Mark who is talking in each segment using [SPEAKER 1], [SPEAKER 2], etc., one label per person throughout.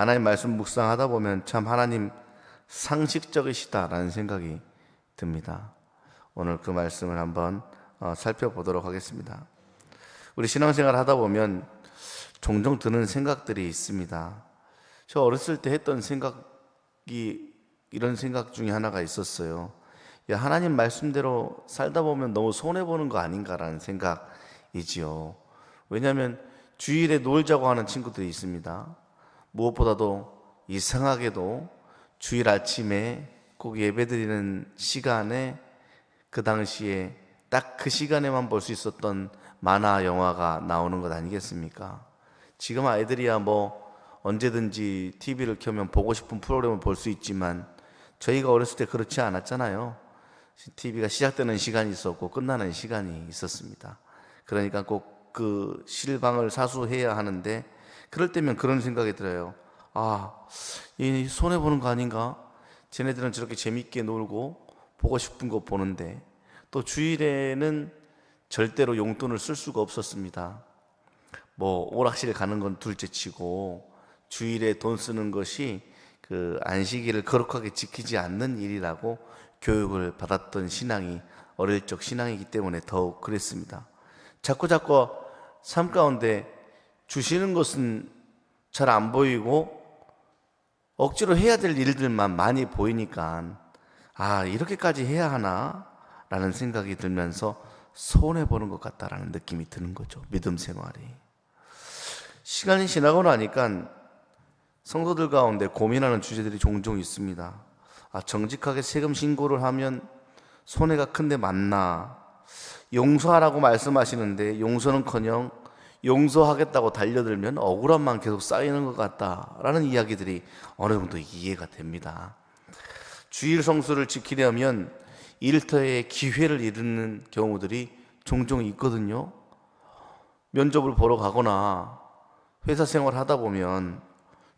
[SPEAKER 1] 하나님 말씀 묵상하다 보면 참 하나님 상식적이시다라는 생각이 듭니다. 오늘 그 말씀을 한번 어, 살펴보도록 하겠습니다. 우리 신앙생활 하다 보면 종종 드는 생각들이 있습니다. 저 어렸을 때 했던 생각이 이런 생각 중에 하나가 있었어요. 야, 하나님 말씀대로 살다 보면 너무 손해보는 거 아닌가라는 생각이지요. 왜냐하면 주일에 놀자고 하는 친구들이 있습니다. 무엇보다도 이상하게도 주일 아침에 꼭 예배드리는 시간에 그 당시에 딱 그 시간에만 볼 수 있었던 만화 영화가 나오는 것 아니겠습니까? 지금 아이들이야 뭐 언제든지 TV를 켜면 보고 싶은 프로그램을 볼 수 있지만 저희가 어렸을 때 그렇지 않았잖아요. TV가 시작되는 시간이 있었고 끝나는 시간이 있었습니다. 그러니까 꼭 그 실방을 사수해야 하는데 그럴 때면 그런 생각이 들어요. 아, 이 손해 보는 거 아닌가? 쟤네들은 저렇게 재밌게 놀고 보고 싶은 거 보는데 또 주일에는 절대로 용돈을 쓸 수가 없었습니다. 뭐 오락실 가는 건 둘째치고 주일에 돈 쓰는 것이 그 안식일을 거룩하게 지키지 않는 일이라고 교육을 받았던 신앙이 어릴 적 신앙이기 때문에 더욱 그랬습니다. 자꾸 자꾸 삶 가운데 주시는 것은 잘 안 보이고 억지로 해야 될 일들만 많이 보이니까 아 이렇게까지 해야 하나? 라는 생각이 들면서 손해 보는 것 같다라는 느낌이 드는 거죠 믿음 생활이. 시간이 지나고 나니까 성도들 가운데 고민하는 주제들이 종종 있습니다. 아 정직하게 세금 신고를 하면 손해가 큰데 맞나? 용서하라고 말씀하시는데 용서는커녕 용서하겠다고 달려들면 억울함만 계속 쌓이는 것 같다라는 이야기들이 어느 정도 이해가 됩니다. 주일 성수를 지키려면 일터에 기회를 이루는 경우들이 종종 있거든요. 면접을 보러 가거나 회사 생활 하다 보면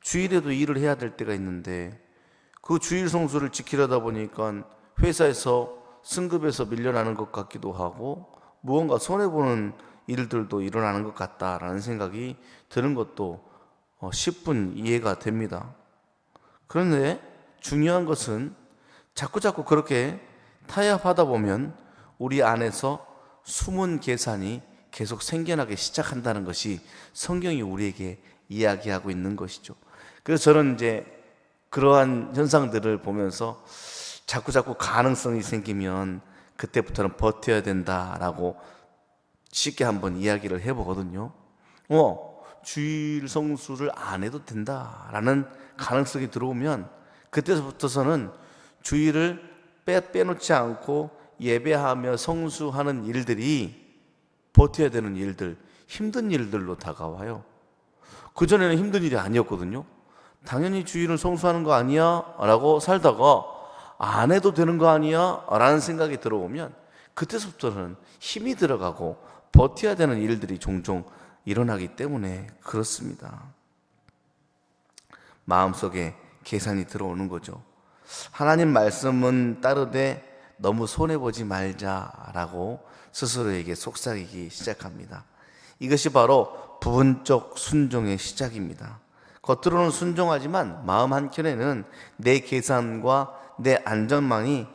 [SPEAKER 1] 주일에도 일을 해야 될 때가 있는데 그 주일 성수를 지키려다 보니까 회사에서 승급에서 밀려나는 것 같기도 하고 무언가 손해보는 일들도 일어나는 것 같다라는 생각이 드는 것도 10분 어, 이해가 됩니다. 그런데 중요한 것은 자꾸자꾸 그렇게 타협하다 보면 우리 안에서 숨은 계산이 계속 생겨나기 시작한다는 것이 성경이 우리에게 이야기하고 있는 것이죠. 그래서 저는 이제 그러한 현상들을 보면서 자꾸자꾸 가능성이 생기면 그때부터는 버텨야 된다라고 쉽게 한번 이야기를 해보거든요. 어, 주일 성수를 안 해도 된다라는 가능성이 들어오면 그때부터서는 주일을 빼, 빼놓지 않고 예배하며 성수하는 일들이 버텨야 되는 일들, 힘든 일들로 다가와요. 그전에는 힘든 일이 아니었거든요. 당연히 주일을 성수하는 거 아니야? 라고 살다가 안 해도 되는 거 아니야? 라는 생각이 들어오면 그때부터는 힘이 들어가고 버텨야 되는 일들이 종종 일어나기 때문에 그렇습니다. 마음속에 계산이 들어오는 거죠. 하나님 말씀은 따르되 너무 손해보지 말자라고 스스로에게 속삭이기 시작합니다. 이것이 바로 부분적 순종의 시작입니다. 겉으로는 순종하지만 마음 한켠에는 내 계산과 내 안전망이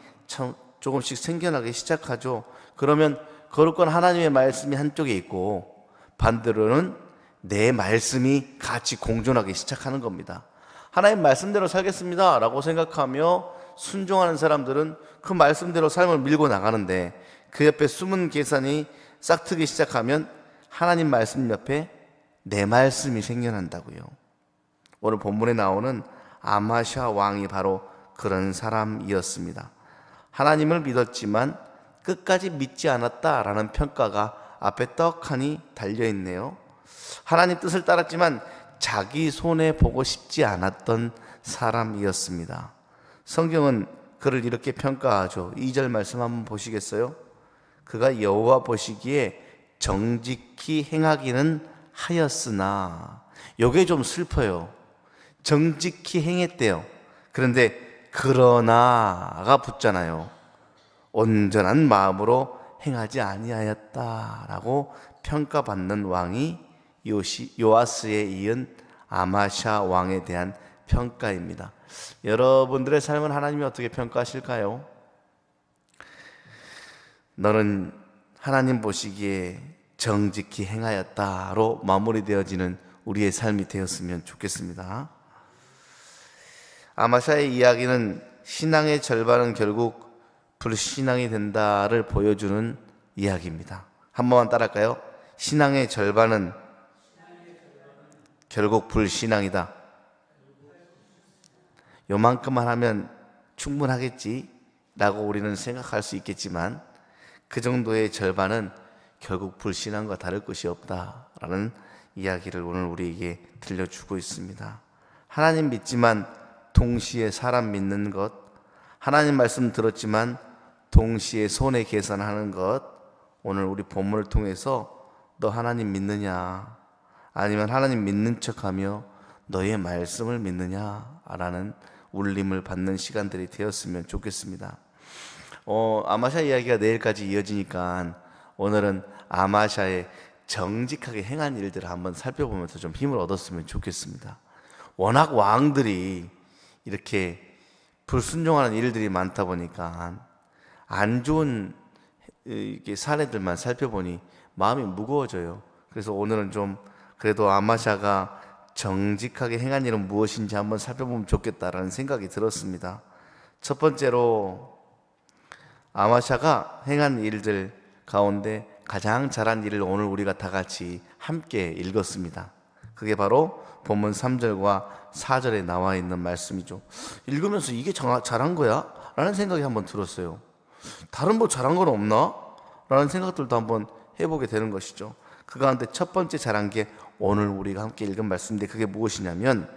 [SPEAKER 1] 조금씩 생겨나기 시작하죠. 그러면 거룩한 하나님의 말씀이 한쪽에 있고 반대로는 내 말씀이 같이 공존하기 시작하는 겁니다. 하나님 말씀대로 살겠습니다. 라고 생각하며 순종하는 사람들은 그 말씀대로 삶을 밀고 나가는데 그 옆에 숨은 계산이 싹트기 시작하면 하나님 말씀 옆에 내 말씀이 생겨난다고요. 오늘 본문에 나오는 아마샤 왕이 바로 그런 사람이었습니다. 하나님을 믿었지만 끝까지 믿지 않았다라는 평가가 앞에 떡하니 달려 있네요. 하나님 뜻을 따랐지만 자기 손에 보고 싶지 않았던 사람이었습니다. 성경은 그를 이렇게 평가하죠. 2절 말씀 한번 보시겠어요? 그가 여호와 보시기에 정직히 행하기는 하였으나 요게 좀 슬퍼요. 정직히 행했대요. 그런데 그러나가 붙잖아요. 온전한 마음으로 행하지 아니하였다라고 평가받는 왕이 요시, 요아스에 이은 아마샤 왕에 대한 평가입니다. 여러분들의 삶은 하나님이 어떻게 평가하실까요? 너는 하나님 보시기에 정직히 행하였다로 마무리되어지는 우리의 삶이 되었으면 좋겠습니다. 아마샤의 이야기는 신앙의 절반은 결국 불신앙이 된다를 보여주는 이야기입니다. 한 번만 따라할까요? 신앙의 절반은 결국 불신앙이다. 요만큼만 하면 충분하겠지 라고 우리는 생각할 수 있겠지만 그 정도의 절반은 결국 불신앙과 다를 것이 없다라는 이야기를 오늘 우리에게 들려주고 있습니다. 하나님 믿지만 동시에 사람 믿는 것, 하나님 말씀 들었지만 동시에 손해 계산하는 것, 오늘 우리 본문을 통해서 너 하나님 믿느냐, 아니면 하나님 믿는 척하며 너의 말씀을 믿느냐라는 울림을 받는 시간들이 되었으면 좋겠습니다. 어, 아마샤 이야기가 내일까지 이어지니까 오늘은 아마샤의 정직하게 행한 일들을 한번 살펴보면서 좀 힘을 얻었으면 좋겠습니다. 워낙 왕들이 이렇게 불순종하는 일들이 많다 보니까 안 좋은 사례들만 살펴보니 마음이 무거워져요. 그래서 오늘은 좀 그래도 아마샤가 정직하게 행한 일은 무엇인지 한번 살펴보면 좋겠다라는 생각이 들었습니다. 첫 번째로 아마샤가 행한 일들 가운데 가장 잘한 일을 오늘 우리가 다 같이 함께 읽었습니다. 그게 바로 본문 3절과 4절에 나와 있는 말씀이죠. 읽으면서 이게 잘한 거야? 라는 생각이 한번 들었어요. 다른 뭐 잘한 건 없나? 라는 생각들도 한번 해보게 되는 것이죠. 그 가운데 첫 번째 잘한 게 오늘 우리가 함께 읽은 말씀인데 그게 무엇이냐면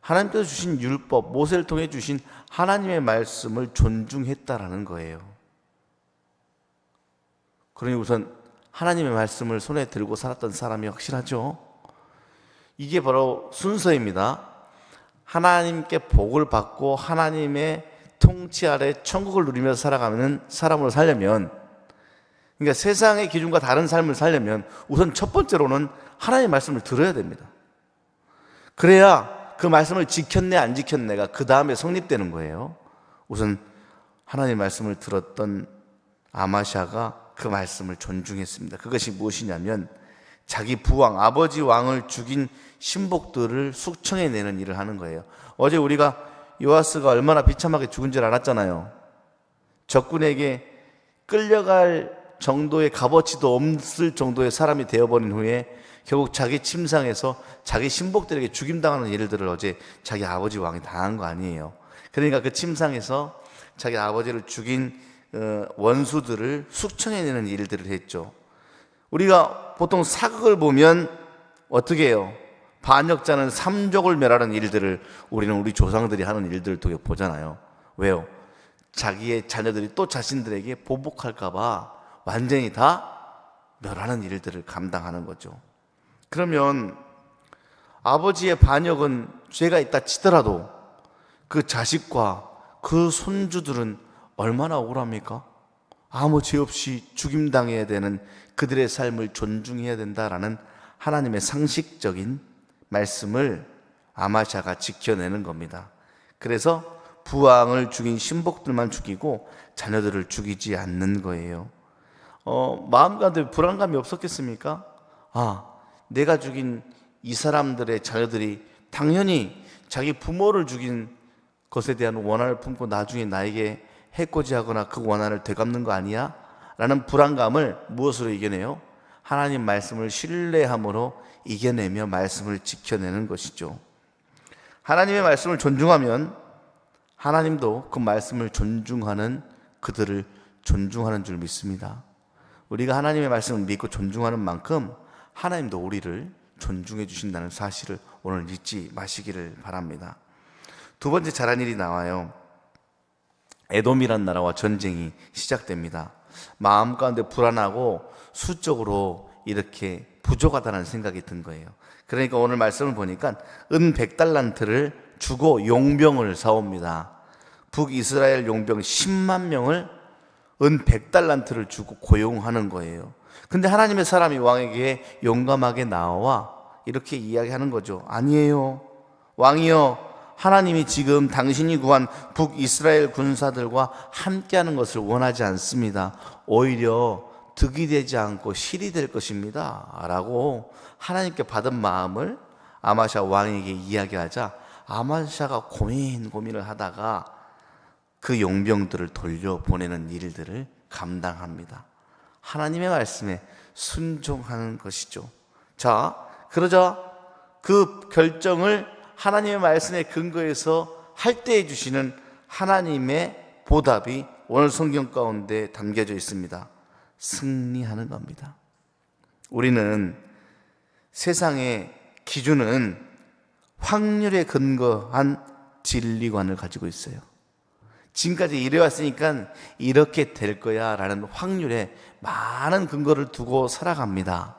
[SPEAKER 1] 하나님께서 주신 율법, 모세를 통해 주신 하나님의 말씀을 존중했다라는 거예요. 그러니 우선 하나님의 말씀을 손에 들고 살았던 사람이 확실하죠. 이게 바로 순서입니다. 하나님께 복을 받고 하나님의 통치 아래 천국을 누리며 살아가는 사람으로 살려면 그러니까 세상의 기준과 다른 삶을 살려면 우선 첫 번째로는 하나님의 말씀을 들어야 됩니다. 그래야 그 말씀을 지켰네 안 지켰네가 그 다음에 성립되는 거예요. 우선 하나님의 말씀을 들었던 아마샤가 그 말씀을 존중했습니다. 그것이 무엇이냐면 자기 부왕, 아버지 왕을 죽인 신복들을 숙청해내는 일을 하는 거예요. 어제 우리가 요아스가 얼마나 비참하게 죽은 줄 알았잖아요. 적군에게 끌려갈 정도의 값어치도 없을 정도의 사람이 되어버린 후에 결국 자기 침상에서 자기 신복들에게 죽임당하는 일들을 어제 자기 아버지 왕이 당한 거 아니에요. 그러니까 그 침상에서 자기 아버지를 죽인 어, 원수들을 숙청해내는 일들을 했죠. 우리가 보통 사극을 보면 어떻게 해요? 반역자는 삼족을 멸하는 일들을 우리는 우리 조상들이 하는 일들을 통해 보잖아요. 왜요? 자기의 자녀들이 또 자신들에게 보복할까봐 완전히 다 멸하는 일들을 감당하는 거죠. 그러면 아버지의 반역은 죄가 있다 치더라도 그 자식과 그 손주들은 얼마나 억울합니까? 아무 죄 없이 죽임당해야 되는 그들의 삶을 존중해야 된다라는 하나님의 상식적인 말씀을 아마샤가 지켜내는 겁니다. 그래서 부왕을 죽인 신복들만 죽이고 자녀들을 죽이지 않는 거예요. 어, 마음 가운데 불안감이 없었겠습니까? 아, 내가 죽인 이 사람들의 자녀들이 당연히 자기 부모를 죽인 것에 대한 원한을 품고 나중에 나에게 해코지하거나 그 원한을 되갚는 거 아니야? 라는 불안감을 무엇으로 이겨내요? 하나님 말씀을 신뢰함으로 이겨내며 말씀을 지켜내는 것이죠. 하나님의 말씀을 존중하면 하나님도 그 말씀을 존중하는 그들을 존중하는 줄 믿습니다. 우리가 하나님의 말씀을 믿고 존중하는 만큼 하나님도 우리를 존중해 주신다는 사실을 오늘 잊지 마시기를 바랍니다. 두 번째 잘한 일이 나와요. 에돔이란 나라와 전쟁이 시작됩니다. 마음 가운데 불안하고 수적으로 이렇게 부족하다는 생각이 든 거예요. 그러니까 오늘 말씀을 보니까 은 100달란트를 주고 용병을 사옵니다. 북이스라엘 용병 10만 명을 은 100달란트를 주고 고용하는 거예요. 근데 하나님의 사람이 왕에게 용감하게 나와 이렇게 이야기하는 거죠. 아니에요. 왕이여, 하나님이 지금 당신이 구한 북이스라엘 군사들과 함께하는 것을 원하지 않습니다. 오히려 득이 되지 않고 실이 될 것입니다. 라고 하나님께 받은 마음을 아마샤 왕에게 이야기하자 아마샤가 고민 고민을 하다가 그 용병들을 돌려보내는 일들을 감당합니다. 하나님의 말씀에 순종하는 것이죠. 자, 그러자 그 결정을 하나님의 말씀에 근거해서 할 때 해 주시는 하나님의 보답이 오늘 성경 가운데 담겨져 있습니다. 승리하는 겁니다. 우리는 세상의 기준은 확률에 근거한 진리관을 가지고 있어요. 지금까지 이래왔으니까 이렇게 될 거야 라는 확률에 많은 근거를 두고 살아갑니다.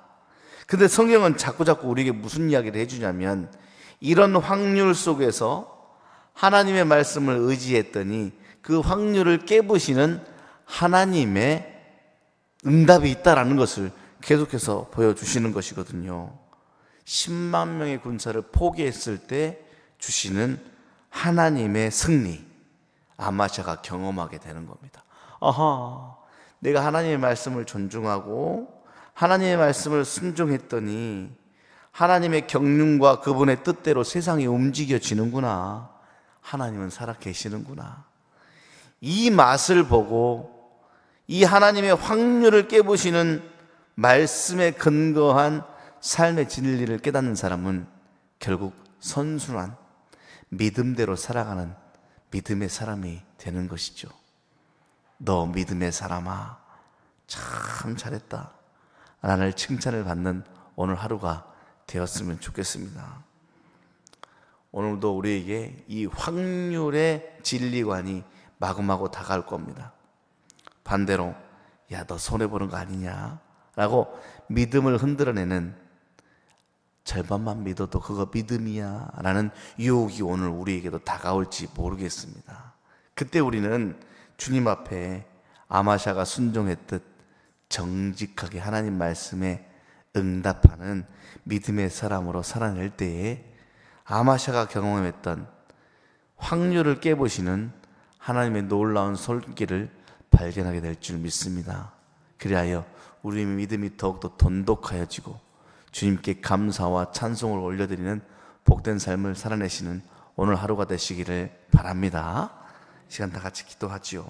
[SPEAKER 1] 근데 성경은 자꾸자꾸 우리에게 무슨 이야기를 해주냐면 이런 확률 속에서 하나님의 말씀을 의지했더니 그 확률을 깨부시는 하나님의 응답이 있다라는 것을 계속해서 보여주시는 것이거든요. 10만 명의 군사를 포기했을 때 주시는 하나님의 승리. 아마샤가 경험하게 되는 겁니다. 아하, 내가 하나님의 말씀을 존중하고 하나님의 말씀을 순종했더니 하나님의 경륜과 그분의 뜻대로 세상이 움직여지는구나. 하나님은 살아 계시는구나. 이 맛을 보고 이 하나님의 확률을 깨부시는 말씀에 근거한 삶의 진리를 깨닫는 사람은 결국 선순환, 믿음대로 살아가는 믿음의 사람이 되는 것이죠. 너 믿음의 사람아, 참 잘했다. 나를 칭찬을 받는 오늘 하루가 되었으면 좋겠습니다. 오늘도 우리에게 이 확률의 진리관이 마구마구 다가올 겁니다. 반대로, 야, 너 손해 보는 거 아니냐? 라고 믿음을 흔들어내는 절반만 믿어도 그거 믿음이야 라는 유혹이 오늘 우리에게도 다가올지 모르겠습니다. 그때 우리는 주님 앞에 아마샤가 순종했듯 정직하게 하나님 말씀에 응답하는 믿음의 사람으로 살아낼 때에 아마샤가 경험했던 확률을 깨보시는 하나님의 놀라운 솔길을 발견하게 될 줄 믿습니다. 그리하여 우리의 믿음이 더욱더 돈독하여지고 주님께 감사와 찬송을 올려드리는 복된 삶을 살아내시는 오늘 하루가 되시기를 바랍니다. 시간 다 같이 기도하지요.